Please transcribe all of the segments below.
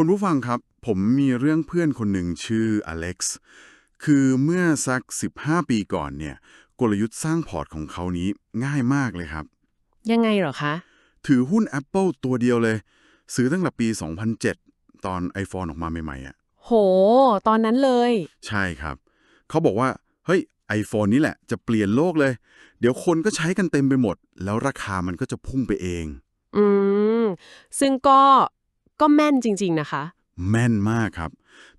คุณผู้ฟังครับ ผมมีเรื่องเพื่อนคนหนึ่งชื่ออเล็กซ์คือเมื่อสัก 15 ปีก่อนเนี่ย กลยุทธ์สร้างพอร์ตของเขานี้ง่ายมากเลยครับ ยังไงเหรอคะ ถือหุ้น Apple ตัวเดียวเลย ซื้อตั้งแต่ปี 2007 ตอน iPhone ออกมาใหม่ๆอะ โห ตอนนั้นเลย ใช่ครับ เขาบอกว่า เฮ้ย iPhone นี่แหละจะเปลี่ยนโลกเลย เดี๋ยวคนก็ใช้กันเต็มไปหมด แล้วราคามันก็จะพุ่งไปเอง อืม ซึ่งก็ ก็แม่นจริง ๆ นะคะ แม่นมากครับ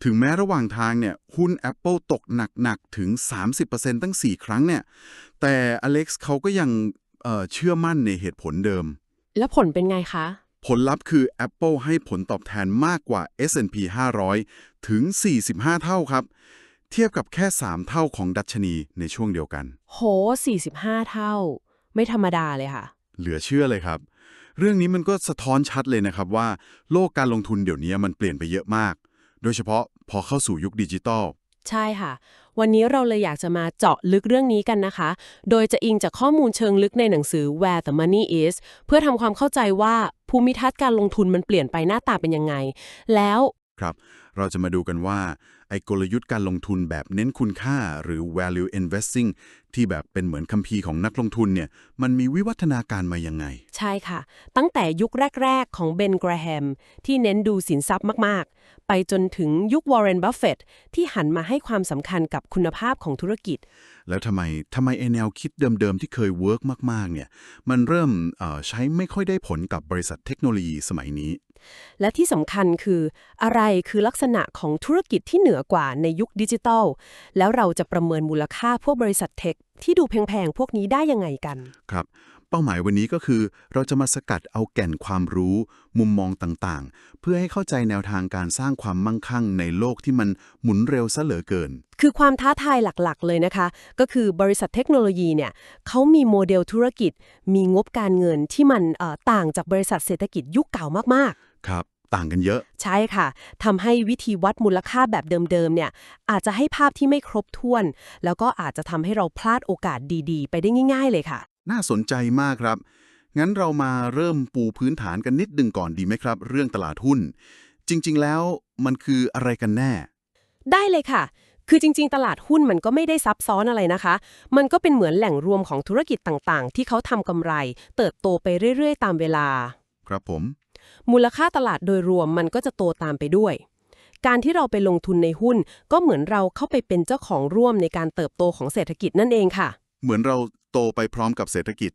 ถึงแม้ระหว่างทางเนี่ยหุ้น Apple ตกหนัก ๆ ถึง 30%ตั้ง 4 ครั้งเนี่ย แต่อเล็กซ์เขาก็ยังเอ่อเชื่อมั่นในเหตุผลเดิม แล้วผลเป็นไงคะ ผลลัพธ์คือ Apple ให้ผลตอบแทนมากกว่า S&P 500 ถึง 45 เท่าครับ เทียบกับแค่ 3 เท่าของดัชนีในช่วงเดียวกัน โห 45 เท่า ไม่ธรรมดาเลยค่ะ เหลือเชื่อเลยครับ เรื่องนี้มันก็สะท้อนชัดเลยนะครับว่า โลกการลงทุนเดี๋ยวนี้มันเปลี่ยนไปเยอะมาก โดยเฉพาะพอเข้าสู่ยุคดิจิตอลใช่ค่ะ วันนี้เราเลยอยากจะมาเจาะลึกเรื่องนี้กันนะคะ โดยจะอิงจากข้อมูลเชิงลึกในหนังสือ Where the Money Is เพื่อทำความเข้าใจว่าภูมิทัศน์การลงทุนมันเปลี่ยนไปหน้าตาเป็นยังไง แล้ว ครับ เราจะมาดูกันว่า ไอ้กลยุทธ์การลงทุนแบบเน้นคุณค่าหรือ value investing ที่แบบเป็นเหมือนคัมภีร์ของนักลงทุนเนี่ยมันมีวิวัฒนาการมายังไง ใช่ค่ะ ตั้งแต่ยุคแรก ๆ ของเบนกราแฮม ที่เน้นดูสินทรัพย์มาก ๆ ไปจนถึงยุควอร์เรนบัฟเฟตที่หันมาให้ความสำคัญกับคุณภาพของธุรกิจ แล้วทำไมทำไมไอแนวคิดเดิม ๆ ที่เคยเวิร์กมาก ๆ เนี่ยมันเริ่มเอ่อใช้ไม่ค่อยได้ผลกับบริษัทเทคโนโลยีสมัยนี้ และที่สำคัญคืออะไรคือลักษณะของธุรกิจที่เหนือกว่าในยุคดิจิทัล แล้วเราจะประเมินมูลค่าพวกบริษัทเทค ที่ดูแพงๆ พวกนี้ได้ยังไงกัน ครับ เป้าหมายวันนี้ก็คือ เราจะมาสกัดเอาแก่นความรู้ มุมมองต่างๆ เพื่อให้เข้าใจแนวทางการสร้างความมั่งคั่งในโลกที่มันหมุนเร็วซะเหลือเกิน คือความท้าทายหลักๆ เลยนะคะ ก็คือบริษัทเทคโนโลยีเนี่ยเขามีโมเดลธุรกิจ มีงบการเงินที่มันเอ่อต่างจากบริษัทเศรษฐกิจยุคเก่ามาก ครับ ต่างกันเยอะๆใช่ค่ะทำให้วิธีวัดมูลค่าแบบเดิมๆเนี่ยอาจจะให้ภาพที่ไม่ครบถ้วน แล้วก็อาจจะทำให้เราพลาดโอกาสดีๆ ไปได้ง่าย ๆ เลยค่ะ น่าสนใจมากครับ งั้นเรามาเริ่มปูพื้นฐานกันนิดดึงก่อนดีไหมครับ เรื่องตลาดหุ้น จริง ๆ แล้วมันคืออะไรกันแน่ ได้เลยค่ะ คือจริง ๆ ตลาดหุ้นมันก็ไม่ได้ซับซ้อนอะไรนะคะ มันก็เป็นเหมือนแหล่งรวมของธุรกิจต่างๆ ที่เขาทำกำไร เติบโตไปเรื่อย ๆ ตามเวลา ครับผม มูลค่าตลาดโดยรวมมันก็จะโตตามไปด้วย การที่เราไปลงทุนในหุ้น ก็เหมือนเราเข้าไปเป็นเจ้าของร่วมในการเติบโตของเศรษฐกิจนั่นเองค่ะ เหมือนเราโตไปพร้อมกับเศรษฐกิจ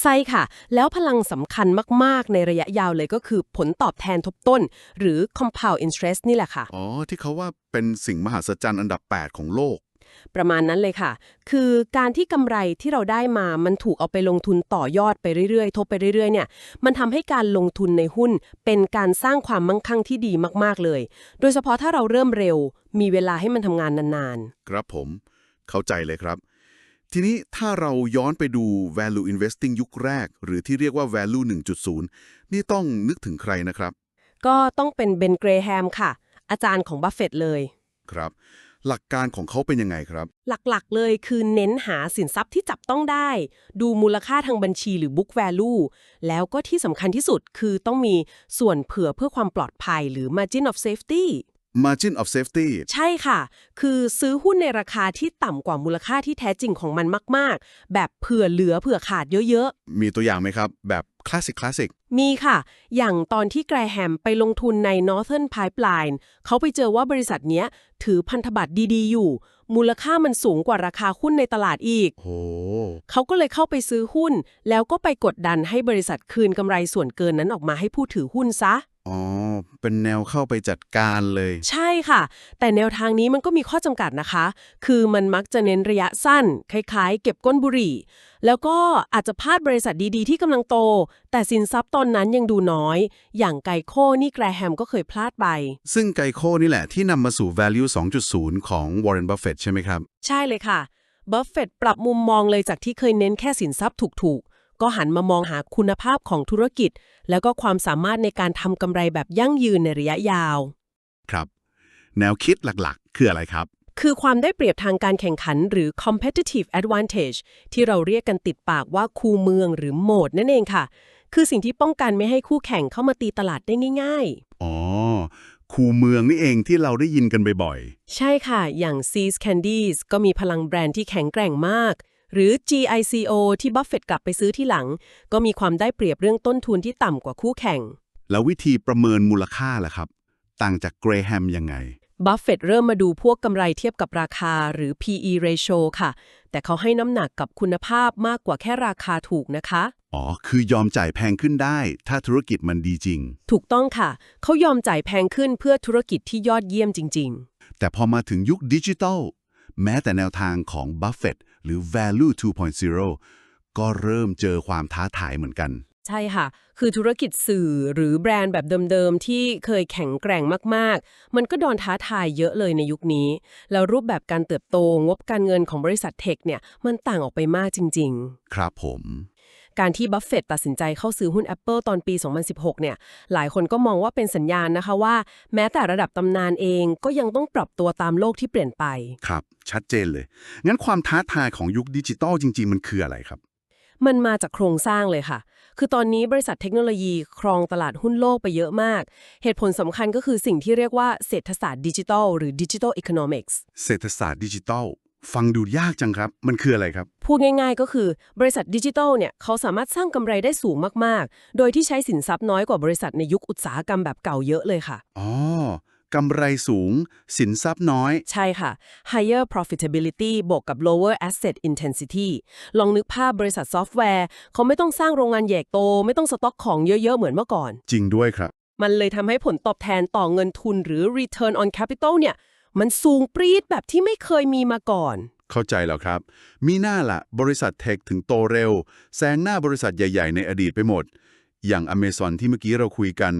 ใช่ค่ะ แล้วพลังสำคัญมาก ๆ ในระยะยาวเลยก็คือผลตอบแทนทบต้น หรือ compound interest นี่แหละค่ะ อ๋อที่เขาว่าเป็นสิ่งมหัศจรรย์อันดับ 8 ของโลก ประมาณนั้นเลยค่ะ คือการที่กำไรที่เราได้มา มันถูกเอาไปลงทุนต่อยอดไปเรื่อยๆ ทบไปเรื่อยๆ เนี่ย มันทำให้การลงทุนในหุ้น เป็นการสร้างความมั่งคั่งที่ดีมากๆเลย โดยเฉพาะถ้าเราเริ่มเร็ว มีเวลาให้มันทำงานนานครับผม เข้าใจเลยครับ ทีนี้ถ้าเราย้อนไปดู value investing ยุคแรก หรือที่เรียกว่า value 1.0 นี่ต้องนึกถึงใครนะครับๆก็ต้องเป็นเบนเกรแฮมค่ะ อาจารย์ของบัฟเฟตต์เลย ครับ หลักการของเขาเป็นยังไงครับ หลักๆ เลยคือเน้นหาสินทรัพย์ที่จับต้องได้ ดูมูลค่าทางบัญชีหรือ book value แล้วก็ที่สำคัญที่สุดคือต้องมีส่วนเผื่อเพื่อความปลอดภัยหรือ margin of safety margin of safety ใช่ค่ะ คือซื้อหุ้นในราคาที่ต่ำกว่ามูลค่าที่แท้จริงของมันมาก ๆ แบบเผื่อเหลือเผื่อขาดเยอะมีตัวอย่างไหมครับ แบบคลาสสิกคลาสสิกๆมีค่ะ อย่างตอนที่แกรแฮมไปลงทุนใน Northern Pipeline เขาไปเจอว่าบริษัทเนี้ย ถือพันธบัตรดีๆ อยู่ มูลค่ามันสูงกว่าราคาหุ้นในตลาดอีกโหเขาก็เลยเข้าไปซื้อหุ้น แล้วก็ไปกดดันให้บริษัทคืนกำไรส่วนเกินนั้นออกมาให้ผู้ถือหุ้นซะ อ๋อ เป็นแนวเข้าไปจัดการเลย ใช่ค่ะ แต่แนวทางนี้มันก็มีข้อจำกัดนะคะ คือมันมักจะเน้นระยะสั้น คล้ายๆ เก็บก้นบุหรี่ แล้วก็อาจจะพลาดบริษัทดีๆ ที่กำลังโต แต่สินทรัพย์ตอนนั้นยังดูน้อย อย่างไกโคนี่แกรแฮมก็เคยพลาดไป ซึ่งไกโคนี่แหละที่นำมาสู่ value 2.0 ของ Warren Buffett ใช่ไหมครับ ใช่เลยค่ะ บัฟเฟตต์ปรับมุมมองเลยจากที่เคยเน้นแค่สินทรัพย์ถูกๆ ก็หันมามองหาคุณภาพของธุรกิจ แล้วก็ความสามารถในการทำกำไรแบบยั่งยืนในระยะยาว ครับ แนวคิดหลักๆ คืออะไรครับ คือความได้เปรียบทางการแข่งขันหรือ competitive advantage ที่เราเรียกกันติดปากว่าคูเมืองหรือโหมดนั่นเองค่ะ คือสิ่งที่ป้องกันไม่ให้คู่แข่งเข้ามาตีตลาดได้ง่ายอ๋อคคูเมืองนี่เองที่เราได้ยินกันบ่อยใช่ค่ะ อย่าง Seas Candies ก็มีพลังแบรนด์ที่แข็งแกร่งมาก หรือ GICO ที่บัฟเฟตกลับไปซื้อที่หลัง ก็มีความได้เปรียบเรื่องต้นทุนที่ต่ำกว่าคู่แข่งๆแล้ววิธีประเมินมูลค่าล่ะครับ ต่างจากเกรแฮมยังไงบัฟเฟตเริ่มมาดูพวกกำไรเทียบกับราคาหรือ PE ratio ค่ะ แต่เขาให้น้ำหนักกับคุณภาพมากกว่าแค่ราคาถูกนะคะ อ๋อ คือยอมจ่ายแพงขึ้นได้ ถ้าธุรกิจมันดีจริง ถูกต้องค่ะ เขายอมจ่ายแพงขึ้นเพื่อธุรกิจที่ยอดเยี่ยมจริงแต่พอมาถึงยุคดิจิทัล แม้แต่แนวทางของ Buffett หรือ Value 2.0 ก็เริ่มเจอความท้าทายเหมือนกันๆใช่ค่ะ คือธุรกิจสื่อหรือแบรนด์แบบเดิมๆ ที่เคยแข็งแกร่งมากๆ มันก็โดนท้าทายเยอะเลยในยุคนี้ แล้วรูปแบบการเติบโตงบการเงินของบริษัทเทคเนี่ยมันต่างออกไปมากจริง ๆ ครับผม การที่บัฟเฟตตัดสินใจเข้าซื้อหุ้น Apple ตอนปี 2016 เนี่ย หลายคนก็มองว่าเป็นสัญญาณนะคะว่า แม้แต่ระดับตำนานเองก็ยังต้องปรับตัวตามโลกที่เปลี่ยนไป ครับ ชัดเจนเลย งั้นความท้าทายของยุคดิจิทัลจริง ๆ มันคืออะไรครับ มันมาจากโครงสร้างเลยค่ะ คือตอนนี้บริษัทเทคโนโลยีครองตลาดหุ้นโลกไปเยอะมาก เหตุผลสำคัญก็คือสิ่งที่เรียกว่าเศรษฐศาสตร์ดิจิทัลหรือดิจิทัลอีโคโนมิกส์เศรษฐศาสตร์ดิจิทัล ฟังดูยากจังครับ มันคืออะไรครับ พูดง่ายๆก็คือบริษัทดิจิทัลเนี่ยเขาสามารถสร้างกำไรได้สูงมากๆ โดยที่ใช้สินทรัพย์น้อยกว่าบริษัทในยุคอุตสาหกรรมแบบเก่าเยอะเลยค่ะ อ๋อกำไรสูง สินทรัพย์น้อย ใช่ค่ะ higher profitability บวกกับ lower asset intensity ลองนึกภาพบริษัทซอฟต์แวร์ เขาไม่ต้องสร้างโรงงานใหญ่โต ไม่ต้องสต็อกของเยอะๆ เหมือนเมื่อก่อน จริงด้วยครับ มันเลยทำให้ผลตอบแทนต่อเงินทุนหรือ return on capital เนี่ย มันสูงปรี๊ดแบบที่ไม่เคยมีมาก่อน เข้าใจแล้วครับ มีหน้าละบริษัทเทคถึงโตเร็วแซงหน้าบริษัทใหญ่ ๆ ในอดีตไปหมด อย่าง Amazon ที่เมื่อกี้เราคุยกัน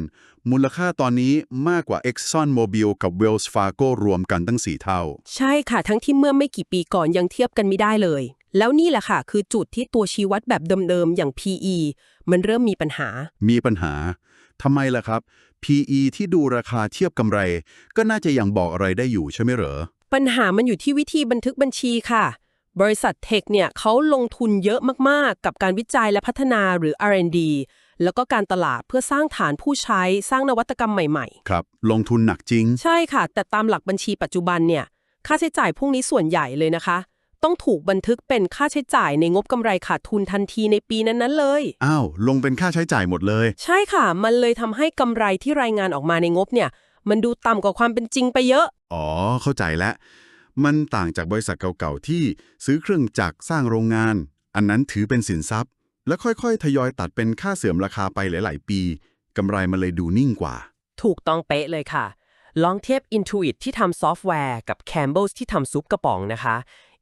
มูลค่าตอนนี้มากกว่า Exxon Mobil กับ Wells Fargo รวมกันตั้ง4เท่า ใช่ค่ะทั้งที่เมื่อไม่กี่ปีก่อนยังเทียบกันไม่ได้เลย แล้วนี่แหละค่ะ คือจุดที่ตัวชี้วัดแบบเดิมๆอย่าง PE มันเริ่มมีปัญหา มีปัญหาทำไมล่ะครับ PE ที่ดูราคาเทียบกำไร ก็น่าจะยังบอกอะไรได้อยู่ใช่ไหมเหรอ ปัญหามันอยู่ที่วิธีบันทึกบัญชีค่ะ บริษัทเทคเนี่ยเขาลงทุนเยอะมาก ๆ กับการวิจัยและพัฒนาหรือ R&D แล้วก็การตลาดเพื่อสร้างฐานผู้ใช้สร้างนวัตกรรมใหม่ ครับ ลงทุนหนักจริง ๆ ใช่ค่ะ แต่ตามหลักบัญชีปัจจุบันเนี่ย ค่าใช้จ่ายพวกนี้ส่วนใหญ่เลยนะคะ ต้องถูกบันทึกเป็นค่าใช้จ่ายในงบกำไรขาดทุนทันทีในปีนั้นๆเลย อ้าว ลงเป็นค่าใช้จ่ายหมดเลย ใช่ค่ะ มันเลยทำให้กำไรที่รายงานออกมาในงบเนี่ย มันดูต่ำกว่าความเป็นจริงไปเยอะ อ๋อ เข้าใจแล้ว มันต่างจากบริษัทเก่าๆที่ซื้อเครื่องจักรสร้างโรงงาน อันนั้นถือเป็นสินทรัพย์ แล้วค่อยๆ ทยอยตัดเป็นค่าเสื่อมราคาไปหลาย ๆ ปีกำไรมันเลยดูนิ่งกว่า ถูกต้องเป๊ะเลยค่ะลองเทียบ Intuit ที่ทำซอฟต์แวร์กับ Campbell's ที่ทำซุปกระป๋องนะคะ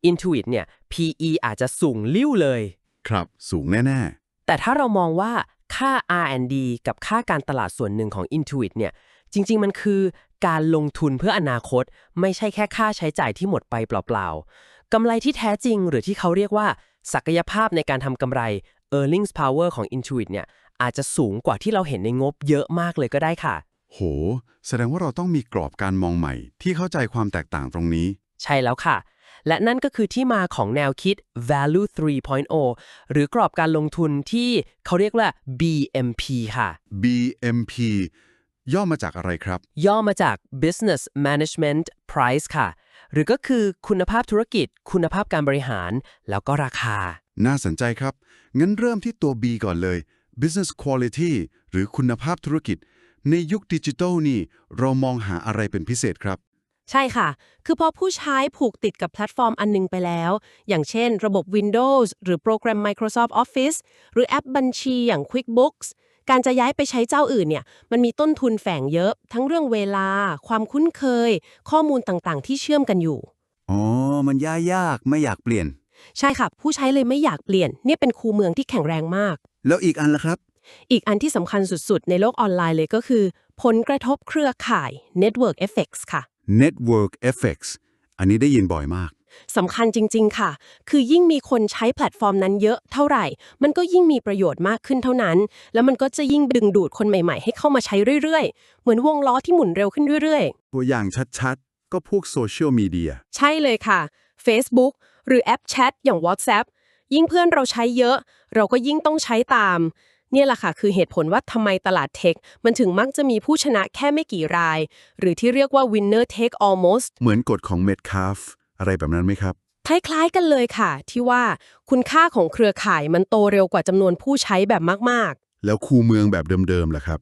Intuit เนี่ย PE อาจจะสูงลิ่วเลย ครับ สูงแน่แต่ถ้าเรามองว่าค่า R&D กับค่าการตลาดส่วนหนึ่งของ Intuit เนี่ย จริง ๆ มันคือการลงทุนเพื่ออนาคต ไม่ใช่แค่ค่าใช้จ่ายที่หมดไปเปล่า ๆ กำไรที่แท้จริงหรือที่เขาเรียกว่า ศักยภาพในการทำกำไร earnings power ของ Intuit เนี่ย อาจจะสูงกว่าที่เราเห็นในงบเยอะมากเลยก็ได้ค่ะๆโห แสดงว่าเราต้องมีกรอบการมองใหม่ ที่เข้าใจความแตกต่างตรงนี้ ใช่แล้วค่ะ และนั่นก็คือที่มาของแนวคิด value 3.0 หรือกรอบการลงทุนที่เขาเรียกว่า BMP ค่ะ BMP ย่อมาจากอะไรครับ ย่อมาจาก Business Management Price ค่ะ หรือก็คือคุณภาพธุรกิจ คุณภาพการบริหาร แล้วก็ราคา น่าสนใจครับ งั้นเริ่มที่ตัว B ก่อนเลย Business Quality หรือคุณภาพธุรกิจ ในยุคดิจิทัลนี่ เรามองหาอะไรเป็นพิเศษครับ ใช่ค่ะ คือพอผู้ใช้ผูกติดกับแพลตฟอร์มอันหนึงไปแล้ว อย่างเช่น ระบบ Windows หรือโปรแกรม Microsoft Office หรือแอปบัญชีอย่าง QuickBooks การจะย้ายไปใช้เจ้าอื่นเนี่ยมันมีต้นทุนแฝงเยอะ ทั้งเรื่องเวลา ความคุ้นเคย ข้อมูลต่างๆ ที่เชื่อมกันอยู่ อ๋อ มันยากยากไม่อยากเปลี่ยน ใช่ค่ะ ผู้ใช้เลยไม่อยากเปลี่ยน เนี่ยเป็นคูเมืองที่แข็งแรงมาก แล้วอีกอันละครับ อีกอันที่สำคัญสุดๆ ในโลกออนไลน์เลยก็คือ ผลกระทบเครือข่าย Network Effects ค่ะ Network Effects อันนี้ได้ยินบ่อยมากสำคัญจริง ๆ ค่ะ คือยิ่งมีคนใช้แพลตฟอร์มนั้นเยอะเท่าไหร่ มันก็ยิ่งมีประโยชน์มากขึ้นเท่านั้น แล้วมันก็จะยิ่งดึงดูดคนใหม่ ๆ ให้เข้ามาใช้เรื่อย ๆ เหมือนวงล้อที่หมุนเร็วขึ้นเรื่อย ตัวอย่างชัดๆ ก็พวกโซเชียลมีเดีย ๆ ใช่เลยค่ะ Facebook หรือแอปแชทอย่าง WhatsApp ยิ่งเพื่อนเราใช้เยอะ เราก็ยิ่งต้องใช้ตาม เนี่ยแหละค่ะคือเหตุผลว่าทำไมตลาดเทค มันถึงมักจะมีผู้ชนะแค่ไม่กี่ราย หรือที่เรียกว่า winner take almost เหมือนกฎของ Metcalf อะไรแบบนั้นไหมครับคล้ายๆกันเลยค่ะ ที่ว่าคุณค่าของเครือข่ายมันโตเร็วกว่าจำนวนผู้ใช้แบบมากแล้วคูเมืองแบบเดิมๆล่ะครับ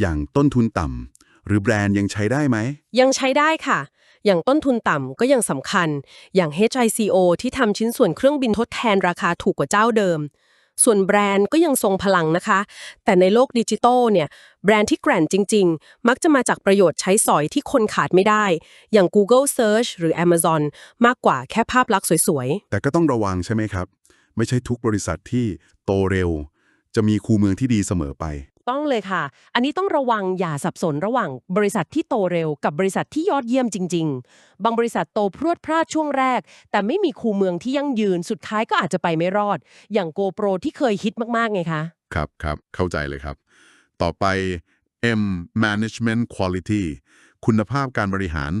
อย่างต้นทุนต่ำหรือแบรนด์ยังใช้ได้ไหมๆยังใช้ได้ค่ะ อย่างต้นทุนต่ำก็ยังสำคัญ อย่าง HICO ที่ทำชิ้นส่วนเครื่องบินทดแทนราคาถูกกว่าเจ้าเดิม ส่วนแบรนด์ก็ยังทรงพลังนะคะ แต่ในโลกดิจิตอลเนี่ย แบรนด์ที่แกร่งจริง ๆ มักจะมาจากประโยชน์ใช้สอยที่คนขาดไม่ได้ อย่าง Google Search หรือ Amazon มากกว่าแค่ภาพลักษณ์สวยๆ แต่ก็ต้องระวังใช่ไหมครับ ไม่ใช่ทุกบริษัทที่โตเร็ว จะมีคูเมืองที่ดีเสมอไป ต้องเลยค่ะ อันนี้ต้องระวังอย่าสับสนระหว่างบริษัทที่โตเร็วกับบริษัทที่ยอดเยี่ยมจริง ๆ บางบริษัทโตพรวดพราดช่วงแรก แต่ไม่มีคูเมืองที่ยั่งยืนสุดท้ายก็อาจจะไปไม่รอด อย่าง GoPro ที่เคยฮิตมากๆไงคะ ครับครับเข้าใจเลยครับ ต่อไป M Management Quality คุณภาพการบริหาร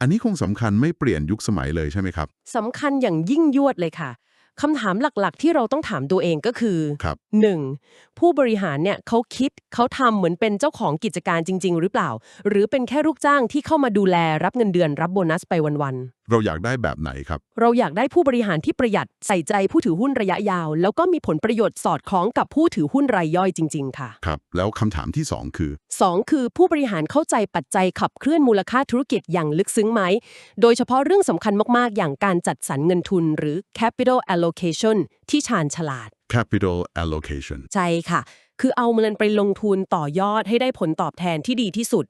อันนี้คงสำคัญไม่เปลี่ยนยุคสมัยเลยใช่ไหมครับสำคัญอย่างยิ่งยวดเลยค่ะ คำถามหลักๆ ที่เราต้องถามตัวเองก็คือครับ 1. ผู้บริหารเนี่ยเขาคิดเขาทำเหมือนเป็นเจ้าของกิจการจริง ๆ หรือเปล่า หรือเป็นแค่ลูกจ้างที่เข้ามาดูแลรับเงินเดือนรับโบนัสไปวันๆ เราอยากได้แบบไหนครับ เราอยากได้ผู้บริหารที่ประหยัดใส่ใจผู้ถือหุ้นระยะยาว แล้วก็มีผลประโยชน์สอดคล้องกับผู้ถือหุ้นรายย่อยจริง ๆ ค่ะ ครับ แล้วคำถามที่ 2 คือ 2 คือผู้บริหารเข้าใจปัจจัยขับเคลื่อนมูลค่าธุรกิจอย่างลึกซึ้งไหม โดยเฉพาะเรื่องสำคัญมากๆ อย่างการจัดสรรเงินทุนหรือ capital allocation ที่ชาญฉลาด Capital Allocation ใช่ค่ะ คือเอาเงินไปลงทุนต่อยอดให้ได้ผลตอบแทนที่ดีที่สุด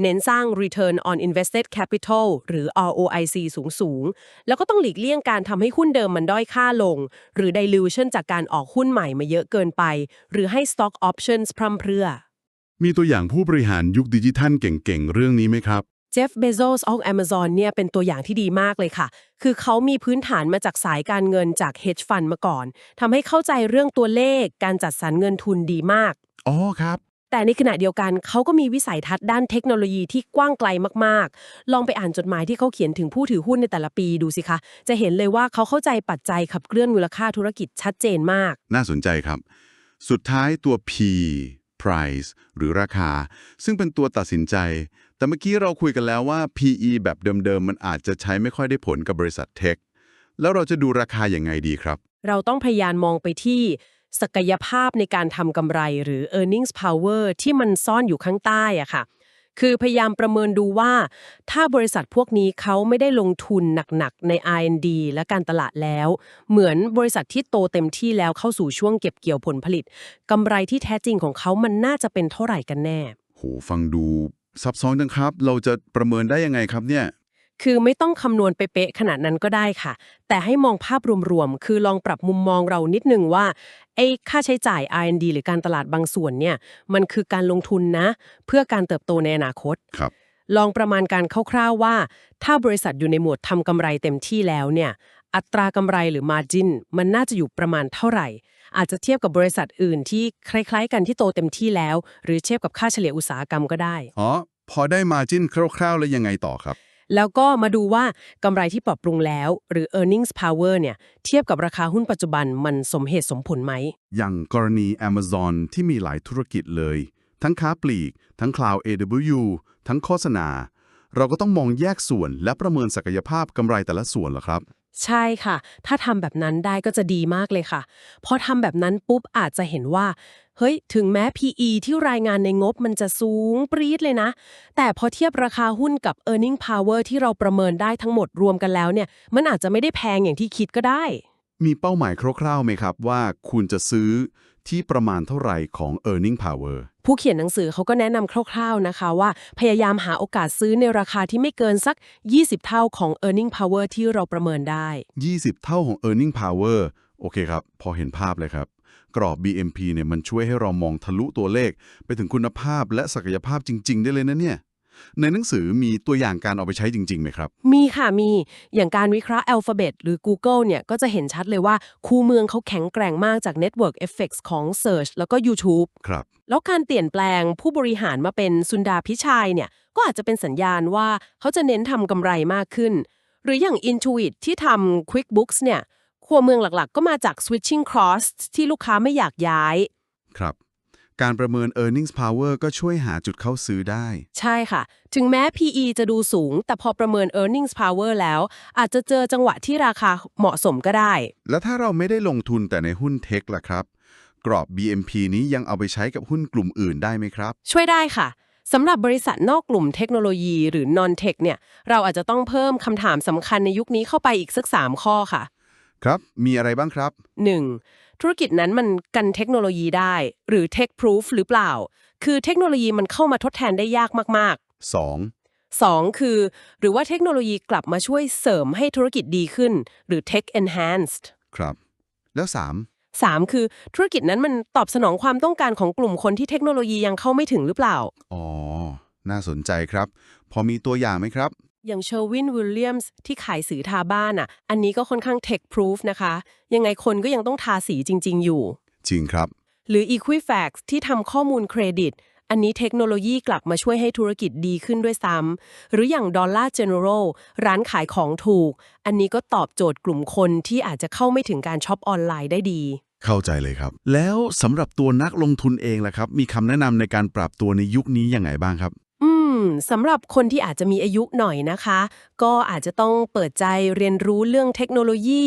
เน้นสร้าง return on invested capital หรือ ROIC สูงสูงๆแล้วก็ต้องหลีกเลี่ยงการทำให้หุ้นเดิมมันด้อยค่าลง หรือ dilution จากการออกหุ้นใหม่มาเยอะเกินไป หรือให้ stock options พร่ำเพรื่อ มีตัวอย่างผู้บริหารยุคดิจิทัลเก่งๆ เรื่องนี้ไหมครับเจฟเบโซสออก Amazon เนี่ยเป็นตัวอย่างที่ดีมากเลยค่ะ คือเขามีพื้นฐานมาจากสายการเงินจาก hedge fund มาก่อน ทำให้เข้าใจเรื่องตัวเลข การจัดสรรเงินทุนดีมาก อ๋อครับ แต่ในขณะเดียวกันเขาก็มีวิสัยทัศน์ด้านเทคโนโลยีที่กว้างไกลมากๆ ลองไปอ่านจดหมายที่เขาเขียนถึงผู้ถือหุ้นในแต่ละปีดูสิคะ จะเห็นเลยว่าเขาเข้าใจปัจจัยขับเคลื่อนมูลค่าธุรกิจชัดเจนมาก น่าสนใจครับ สุดท้ายตัว P price หรือราคา ซึ่งเป็นตัวตัดสินใจ แต่เมื่อกี้เราคุยกันแล้วว่า PE แบบเดิมๆ มันอาจจะใช้ไม่ค่อยได้ผลกับบริษัทเทค แล้วเราจะดูราคาอย่างไงดีครับ เราต้องพยายามมองไปที่ ศักยภาพในการทำกำไรหรือ earnings power ที่มันซ่อนอยู่ข้างใต้อะค่ะ คือพยายามประเมินดูว่า ถ้าบริษัทพวกนี้เขาไม่ได้ลงทุนหนักๆ ใน R&D และการตลาดแล้ว เหมือนบริษัทที่โตเต็มที่แล้วเข้าสู่ช่วงเก็บเกี่ยวผลผลิตกำไรที่แท้จริงของเขามันน่าจะเป็นเท่าไหร่กันแน่ โหฟังดูซับซ้อนจังครับ เราจะประเมินได้ยังไงครับเนี่ย คือไม่ต้องคำนวณเป๊ะๆขนาดนั้นก็ได้ค่ะ แต่ให้มองภาพรวมๆ คือลองปรับมุมมองเรานิดนึงว่าไอ้ค่าใช้จ่าย R&D หรือการตลาดบางส่วนเนี่ย มันคือการลงทุนนะ เพื่อการเติบโตในอนาคต ครับ ลองประมาณการคร่าวๆว่า ถ้าบริษัทอยู่ในโหมดทำกำไรเต็มที่แล้วเนี่ย อัตรากำไรหรือ Margin มันน่าจะอยู่ประมาณเท่าไหร่ อาจจะเทียบกับบริษัทอื่นที่คล้ายๆ กันที่โตเต็มที่แล้ว หรือเทียบกับค่าเฉลี่ยอุตสาหกรรมก็ได้ อ๋อ พอได้มาจิ้นคร่าวๆ แล้วยังไงต่อครับ แล้วก็มาดูว่ากำไรที่ปรับปรุงแล้ว หรือ earnings power เนี่ยเทียบกับราคาหุ้นปัจจุบันมันสมเหตุสมผลไหม อย่างกรณี Amazon ที่มีหลายธุรกิจเลย ทั้งค้าปลีก ทั้ง Cloud AW ทั้งโฆษณา เราก็ต้องมองแยกส่วนและประเมินศักยภาพกำไรแต่ละส่วนเหรอครับ ใช่ค่ะ ถ้าทำแบบนั้นได้ก็จะดีมากเลยค่ะ พอทำแบบนั้นปุ๊บอาจจะเห็นว่า เฮ้ย ถึงแม้ PE ที่รายงานในงบมันจะสูงปรี๊ดเลยนะ แต่พอเทียบราคาหุ้นกับ earning power ที่เราประเมินได้ทั้งหมดรวมกันแล้วเนี่ย มันอาจจะไม่ได้แพงอย่างที่คิดก็ได้ มีเป้าหมายคร่าวๆไหมครับว่าคุณจะซื้อที่ประมาณเท่าไหร่ของ earning power ผู้เขียนหนังสือเขาก็แนะนำคร่าวๆนะคะว่า พยายามหาโอกาสซื้อในราคาที่ไม่เกินสัก 20 เท่าของ earning power ที่เราประเมินได้ 20 เท่าของ earning power โอเคครับ พอเห็นภาพเลยครับ กรอบ BMP เนี่ยมันช่วยให้เรามองทะลุตัวเลข ไปถึงคุณภาพและศักยภาพจริง ๆ ได้เลยนะเนี่ยในหนังสือมีตัวอย่างการเอาไปใช้จริงๆไหมครับ มีค่ะมี อย่างการวิเคราะห์ Alphabet หรือ Google เนี่ย ก็จะเห็นชัดเลยว่า คูเมืองเขาแข็งแกร่งมากจาก Network Effects ของ Search แล้วก็ YouTube ครับ แล้วการเปลี่ยนแปลงผู้บริหารมาเป็นสุนดาพิชัยเนี่ย ก็อาจจะเป็นสัญญาณว่าเขาจะเน้นทำกำไรมากขึ้น หรืออย่าง Intuit ที่ทำ QuickBooks เนี่ย ครัวเมืองหลักๆ ก็มาจาก switching costs ที่ลูกค้าไม่อยากย้าย ครับ การประเมิน earnings power ก็ช่วยหาจุดเข้าซื้อได้ ใช่ค่ะ ถึงแม้ PE จะดูสูง แต่พอประเมิน earnings power แล้ว อาจจะเจอจังหวะที่ราคาเหมาะสมก็ได้ แล้วถ้าเราไม่ได้ลงทุนแต่ในหุ้นเทคล่ะครับ กรอบ BMP นี้ยังเอาไปใช้กับหุ้นกลุ่มอื่นได้ไหมครับ ช่วยได้ค่ะสำหรับบริษัทนอกกลุ่มเทคโนโลยีหรือ non-tech เนี่ย เราอาจจะต้องเพิ่มคำถามสำคัญในยุคนี้เข้าไปอีกสัก 3 ข้อค่ะ ครับ มีอะไรบ้างครับ 1. ธุรกิจนั้นมันกันเทคโนโลยีได้ หรือ tech proof หรือเปล่า คือเทคโนโลยีมันเข้ามาทดแทนได้ยากมาก 2. ๆ 2. คือ หรือว่าเทคโนโลยีกลับมาช่วยเสริมให้ธุรกิจดีขึ้น หรือ tech enhanced ครับ แล้ว 3. คือธุรกิจนั้นมันตอบสนองความต้องการของกลุ่มคนที่เทคโนโลยียังเข้าไม่ถึงหรือเปล่า3อ๋อ น่าสนใจครับ พอมีตัวอย่างไหมครับ อย่างเชอร์วินวิลเลียมส์ที่ขายสีทาบ้านอะ อันนี้ก็ค่อนข้าง tech proof นะคะ ยังไงคนก็ยังต้องทาสีจริง ๆ อยู่ จริงครับ หรือ Equifax ที่ทำข้อมูลเครดิต อันนี้เทคโนโลยีกลับมาช่วยให้ธุรกิจดีขึ้นด้วยซ้ำหรืออย่าง Dollar General ร้านขายของถูก อันนี้ก็ตอบโจทย์กลุ่มคนที่อาจจะเข้าไม่ถึงการช็อปออนไลน์ได้ดี เข้าใจเลยครับ แล้วสำหรับตัวนักลงทุนเองล่ะครับ มีคำแนะนำในการปรับตัวในยุคนี้ยังไงบ้างครับอื มสำหรับคนที่อาจจะมีอายุหน่อยนะคะ ก็อาจจะต้องเปิดใจเรียนรู้เรื่องเทคโนโลยี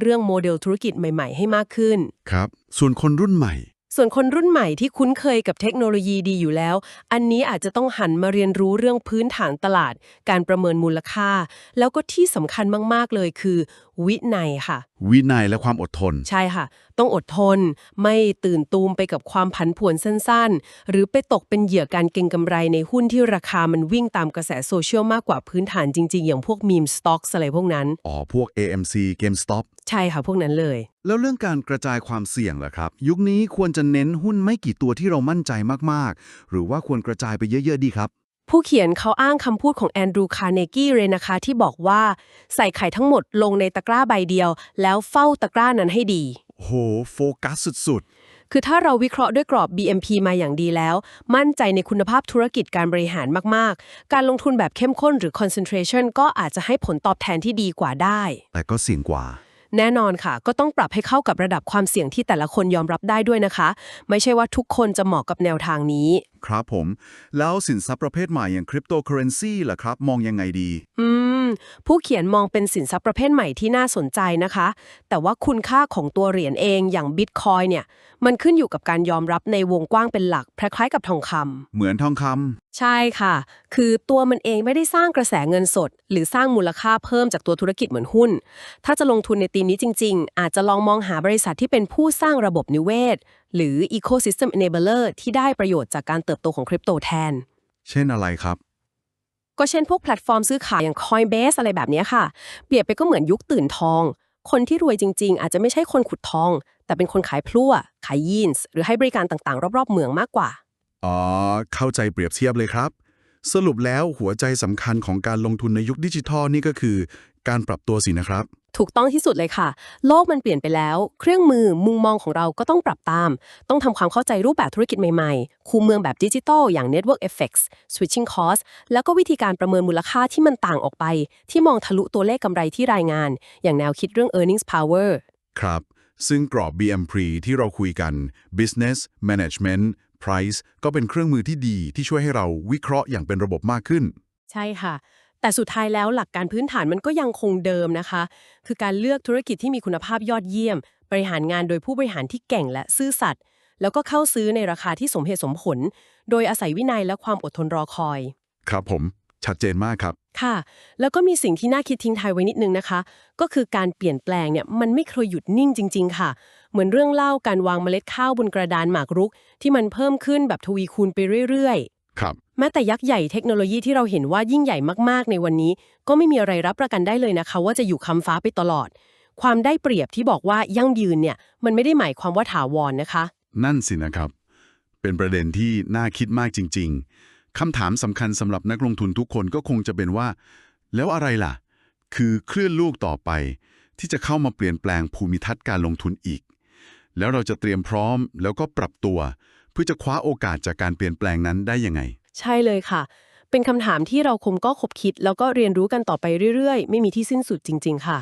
เรื่องโมเดลธุรกิจใหม่ ๆ ให้มากขึ้น ครับ ส่วนคนรุ่นใหม่ ส่วนคนรุ่นใหม่ที่คุ้นเคยกับเทคโนโลยีดีอยู่แล้ว อันนี้อาจจะต้องหันมาเรียนรู้เรื่องพื้นฐานตลาด การประเมินมูลค่า แล้วก็ที่สำคัญมากๆเลยคือวินัยค่ะ วินัยและความอดทน ใช่ค่ะ ต้องอดทน ไม่ตื่นตูมไปกับความผันผวนสั้นๆ หรือไปตกเป็นเหยื่อการเก็งกำไรในหุ้นที่ราคามันวิ่งตามกระแสโซเชียลมากกว่าพื้นฐานจริง ๆ อย่างพวกมีมสต็อกอะไรพวกนั้น อ๋อ พวก AMC GameStop ใช่ค่ะ พวกนั้นเลย แล้วเรื่องการกระจายความเสี่ยงล่ะครับ ยุคนี้ควรจะเน้นหุ้นไม่กี่ตัวที่เรามั่นใจมากๆ หรือว่าควรกระจายไปเยอะ ๆ ดีครับ ผู้เขียนเขาอ้างคำพูดของแอนดรูคาร์เนกี้เลยนะคะที่บอกว่าใส่ไข่ทั้งหมดลงในตะกร้าใบเดียว แล้วเฝ้าตะกร้านั้นให้ดี โห โฟกัสสุดคือถ้าเราวิเคราะห์ด้วยกรอบ BMP มาอย่างดีแล้ว มั่นใจในคุณภาพธุรกิจการบริหารมาก ๆ การลงทุนแบบเข้มข้นหรือ concentration ก็อาจจะให้ผลตอบแทนที่ดีกว่าได้ ๆ แต่ก็เสี่ยงกว่า แน่นอนค่ะ ก็ต้องปรับให้เข้ากับระดับความเสี่ยงที่แต่ละคนยอมรับได้ด้วยนะคะ ไม่ใช่ว่าทุกคนจะเหมาะกับแนวทางนี้ ครับผม แล้วสินทรัพย์ประเภทใหม่อย่างคริปโตเคอเรนซีล่ะครับ มองยังไงดี อืม ผู้เขียนมองเป็นสินทรัพย์ประเภทใหม่ที่น่าสนใจนะคะ แต่ว่าคุณค่าของตัวเหรียญเองอย่างบิตคอยเนี่ย มันขึ้นอยู่กับการยอมรับในวงกว้างเป็นหลักคล้ายๆกับทองคำ เหมือนทองคใช่ค่ะ คือตัวมันเองไม่ได้สร้างกระแสเงินสด หรือสร้างมูลค่าเพิ่มจากตัวธุรกิจเหมือนหุ้น ถ้าจะลงทุนในธีมนี้จริง ๆ อาจจะลองมองหาบริษัทที่เป็นผู้สร้างระบบนิเวศ หรือ ecosystem enabler ที่ได้ประโยชน์จากการเติบโตของคริปโตแทนำเช่นอะไรครับ ก็เช่นพวกแพลตฟอร์มซื้อขายอย่าง Coinbase อะไรแบบเนี้ยค่ะ เปรียบไปก็เหมือนยุคตื่นทอง คนที่รวยจริง ๆ อาจจะไม่ใช่คนขุดทอง แต่เป็นคนขายพลั่ว ขายยีนส์หรือให้บริการต่างๆ รอบๆ เมืองมากกว่า อ๋อ เข้าใจเปรียบเทียบเลยครับ สรุปแล้วหัวใจสำคัญของการลงทุนในยุคดิจิทัลนี่ก็คือ การปรับตัวสินะครับ ถูกต้องที่สุดเลยค่ะ โลกมันเปลี่ยนไปแล้ว เครื่องมือมุมมองของเราก็ต้องปรับตาม ต้องทำความเข้าใจรูปแบบธุรกิจใหม่ๆ คูเมืองแบบดิจิทัลอย่าง Network Effects Switching Cost แล้วก็วิธีการประเมินมูลค่าที่มันต่างออกไป ที่มองทะลุตัวเลขกำไรที่รายงาน อย่างแนวคิดเรื่อง earnings power ครับซึ่งกรอบ BMP ที่เราคุยกัน Business Management Price ก็เป็นเครื่องมือที่ดีที่ช่วยให้เราวิเคราะห์อย่างเป็นระบบมากขึ้น ใช่ค่ะ แต่สุดท้ายแล้วหลักการพื้นฐานมันก็ยังคงเดิมนะคะ คือการเลือกธุรกิจที่มีคุณภาพยอดเยี่ยม บริหารงานโดยผู้บริหารที่เก่งและซื่อสัตย์แล้วก็เข้าซื้อในราคาที่สมเหตุสมผล โดยอาศัยวินัยและความอดทนรอคอย ครับผม ชัดเจนมากครับ ค่ะ แล้วก็มีสิ่งที่น่าคิดทิ้งท้ายไว้นิดนึงนะคะ ก็คือการเปลี่ยนแปลงเนี่ยมันไม่เคยหยุดนิ่งจริง ๆ ค่ะ เหมือนเรื่องเล่าการวางเมล็ดข้าวบนกระดานหมากรุก ที่มันเพิ่มขึ้นแบบทวีคูณไปเรื่อยๆ ครับ แม้แต่ยักษ์ใหญ่เทคโนโลยีที่เราเห็นว่ายิ่งใหญ่มากๆ ในวันนี้ ก็ไม่มีอะไรรับประกันได้เลยนะคะ ว่าจะอยู่คำฟ้าไปตลอด ความได้เปรียบที่บอกว่ายั่งยืนเนี่ย มันไม่ได้หมายความว่าถาวรนะคะ นั่นสินะครับ เป็นประเด็นที่น่าคิดมากจริง ๆคำถามสำคัญสำหรับนักลงทุนทุกคนก็คงจะเป็นว่า แล้วอะไรล่ะ คือคลื่นลูกต่อไป ที่จะเข้ามาเปลี่ยนแปลงภูมิทัศน์การลงทุนอีก แล้วเราจะเตรียมพร้อมแล้วก็ปรับตัว เพื่อจะคว้าโอกาสจากการเปลี่ยนแปลงนั้นได้ยังไง ใช่เลยค่ะ เป็นคำถามที่เราคงก็คบคิด แล้วก็เรียนรู้กันต่อไปเรื่อยๆ ไม่มีที่สิ้นสุดจริง ๆ ค่ะ